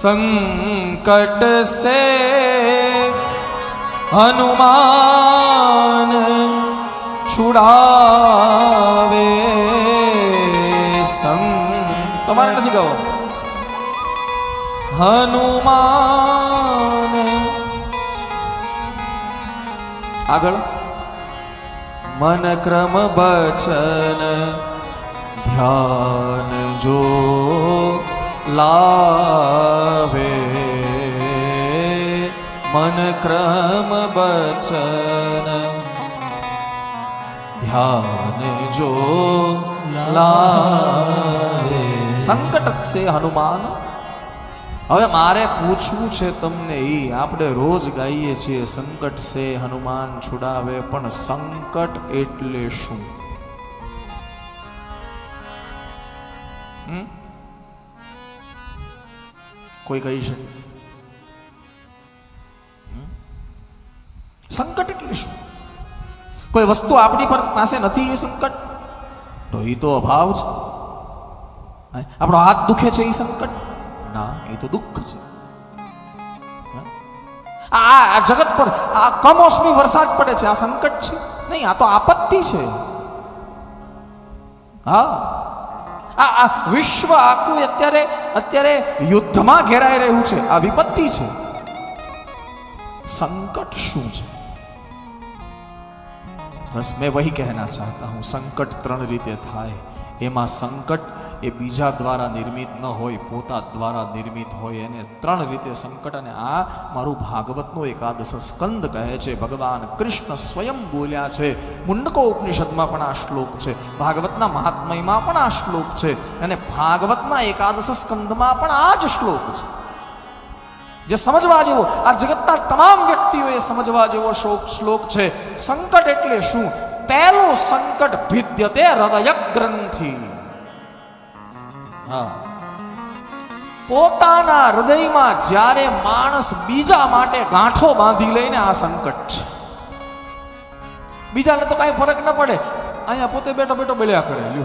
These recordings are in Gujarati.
સંકટ સે હનુમાન છુડાવે સં તમારે નથી ગાવો? હનુમાન. આગળ? મન ક્રમ બચન ધ્યાન જો લાવે મન ક્રમ બચન ધ્યાન જો લાવે સંકટ છે હનુમાન હવે મારે પૂછવું છે તમને એ આપણે રોજ ગાઈએ છીએ, સંકટ છે હનુમાન છુડાવે, પણ સંકટ એટલે શું? હમ? કોઈ કહી શકે? સંકટ એટલે શું? કોઈ વસ્તુ આપણી પર પાસે નથી એ સંકટ? તો એ તો અભાવ છે. આપણો હાથ દુખે છે એ સંકટ? ના એ તો દુઃખ છે. આ જગત પર આ કમોસમી વરસાદ પડે છે, આ સંકટ છે? નહીં, આ તો આપત્તિ છે. હા? આ વિશ્વ આખું અત્યારે અત્યારે યુદ્ધમાં ઘેરાઈ રહ્યું છે. આ વિપત્તિ છે. સંકટ શું છે? બસ મેં વહી કહેના ચાહતા હું. સંકટ ત્રણ રીતે થાય. એમાં સંકટ એ બીજા દ્વારા નિર્મિત ન હોય, પોતા દ્વારા નિર્મિત હોય, એને ત્રણ રીતે સંકટ અને આ મારું ભાગવતનો એકાદશ સ્કંદ કહે છે. ભગવાન કૃષ્ણ સ્વયં બોલ્યા છે. મુંડકો ઉપનિષદમાં પણ આ શ્લોક છે. ભાગવતના મહાત્મયમાં પણ આ શ્લોક છે. અને ભાગવતના એકાદશ સ્કંદમાં પણ આ જ શ્લોક છે. જે સમજવા જેવો, આ જગતના તમામ વ્યક્તિઓએ સમજવા જેવો શોક શ્લોક છે. સંકટ એટલે શું? પહેલું સંકટ ભિદ્યતે હૃદય ગ્રંથિ પોતાના હૃદયમાં જ્યારે માણસ બીજા માટે ગાંઠો બાંધી લઈને આ સંકટ છે. બીજાને તો કાંઈ ફરક ન પડે. અહીંયા પોતે બેઠો બેઠો બોલ્યા કરે, લ્યો.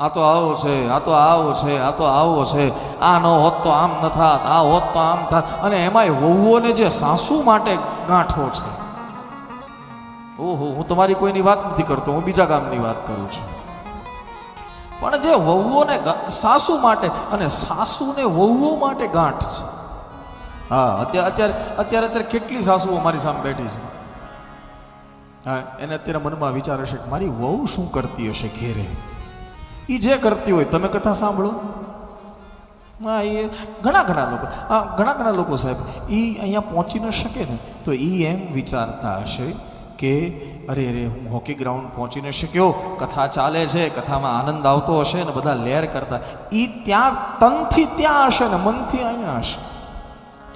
આ તો આવો છે, આ તો આવો છે, આ તો આવો છે. આ ન હોત તો આમ ન થાત, આ હોત તો આમ થાત. અને એમાંય વહુઓને જે સાસુ માટે ગાંઠો છે. ઓહો, હું તમારી કોઈની વાત નથી કરતો, હું બીજા ગામની વાત કરું છું. પણ જે વહુઓને સાસુ માટે અને સાસુને વહુઓ માટે ગાંઠ છે. હા અત્યારે અત્યારે અત્યારે અત્યારે કેટલી સાસુઓ મારી સામે બેઠી છે. હા, એને અત્યારે મનમાં વિચાર હશે કે મારી વહુ શું કરતી હશે ઘેરે? એ જે કરતી હોય, તમે કથા સાંભળો? હા, એ ઘણા ઘણા લોકો આ ઘણા ઘણા લોકો સાહેબ એ અહીંયા પહોંચી ન શકે ને, તો એ એમ વિચારતા હશે કે, અરે અરે, હું હોકી ગ્રાઉન્ડ પહોંચી ન શક્યો. કથા ચાલે છે, કથામાં આનંદ આવતો હશે ને બધા લેર કરતા. એ ત્યાં, તનથી ત્યાં હશે ને મનથી અહીંયા હશે.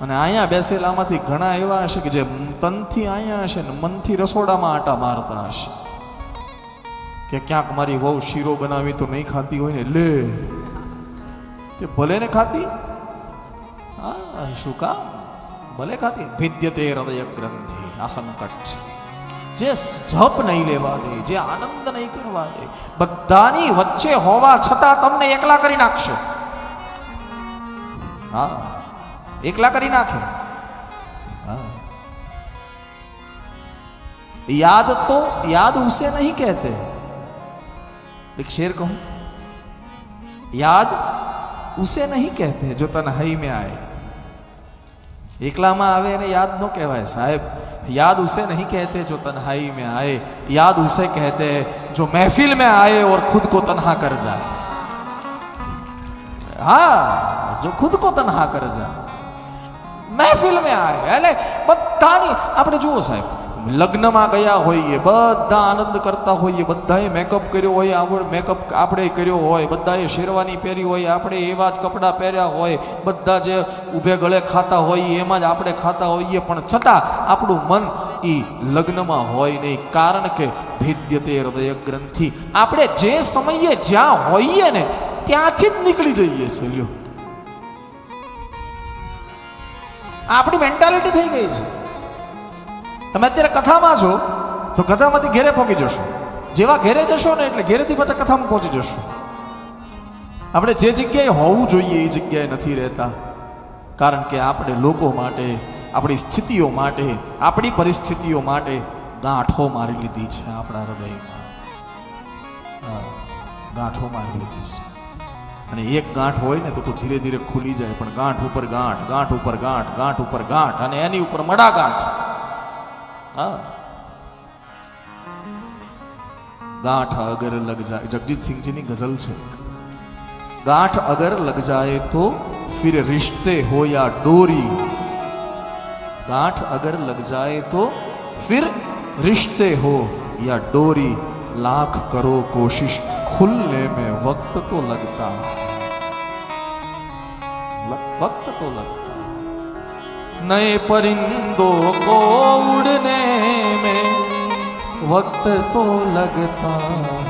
અને અહીંયા બેસેલામાંથી ઘણા એવા હશે કે જે તનથી અહીંયા હશે ને મનથી રસોડામાં આટા મારતા હશે. કે ક્યાંક મારી વહુ શીરો બનાવી તો નહીં ખાતી હોય ને, લે. તે ભલે ને ખાતી? હા, શું કામ? ભલે ખાતી. ભેદ્યતે હૃદય ગ્રંથિ આ સંકટ છે. જે જપ નહીં લેવા દે જે આનંદ નહીં કરવા દે બધાની વચ્ચે હોવા છતાં તમને એકલા કરી નાખશે હા એકલા કરી નાખે હા याद तो याद उसे नहीं कहते एक शेर कहूं याद उसे नहीं कहते जो तन्हाई में आए એકલામાં આવે એને યાદ ન કહેવાય સાહેબ याद उसे नहीं कहते जो तन्हाई में आए याद उसे कहते हैं जो महफिल में आए और खुद को तन्हा कर जाए હા જો ખુદ કો તન્હા કર જાય મહેફિલ મેં આય એટલે બધાની આપણે જુઓ સાહેબ લગ્નમાં ગયા હોઈએ, બધા આનંદ કરતા હોઈએ, બધાએ મેકઅપ કર્યો હોય, આવડ મેકઅપ આપણે કર્યો હોય, બધાએ શેરવાની પહેરી હોય, આપણે એવા જ કપડાં પહેર્યા હોય, બધા જે ઊભે ગળે ખાતા હોઈએ એમાં જ આપણે ખાતા હોઈએ, પણ છતાં આપણું મન એ લગ્નમાં હોય નહીં, કારણ કે ભેદ્યતે હૃદય ગ્રંથિ આપણે જે સમયે જ્યાં હોઈએ ને, ત્યાંથી જ નીકળી જઈએ છીએ. આપણી મેન્ટાલિટી થઈ ગઈ છે. તમે અત્યારે કથામાં છો, તો કથામાંથી ઘેરે પહોંચી જશો. જેવા ઘેરે જશો ને એટલે ઘેરેથી પાછા કથામાં પહોંચી જશો. આપણે જે જગ્યાએ હોવું જોઈએ એ જગ્યાએ નથી રહેતા. કારણ કે આપણે લોકો માટે, આપણી સ્થિતિઓ માટે, આપણી પરિસ્થિતિઓ માટે ગાંઠો મારી લીધી છે આપણા હૃદયમાં. ગાંઠો મારી લીધી છે. અને એક ગાંઠ હોય ને તો તો ધીરે ધીરે ખુલી જાય, પણ ગાંઠ ઉપર ગાંઠ ગાંઠ ઉપર ગાંઠ ગાંઠ ઉપર ગાંઠ, અને એની ઉપર મડા ગાંઠ. હા ગાંઠ અગર લગ જાય જગજીત સિંહજીની ગઝલ છે गांठ अगर लग जाए तो फिर रिश्ते हो या डोरी गांठ अगर लग जाए तो फिर रिश्ते हो या डोरी लाख करो कोशिश खुलने में वक्त तो लगता है लग- वक्त तो लगता है नए परिंदों को उड़ने में वक्त तो लगता है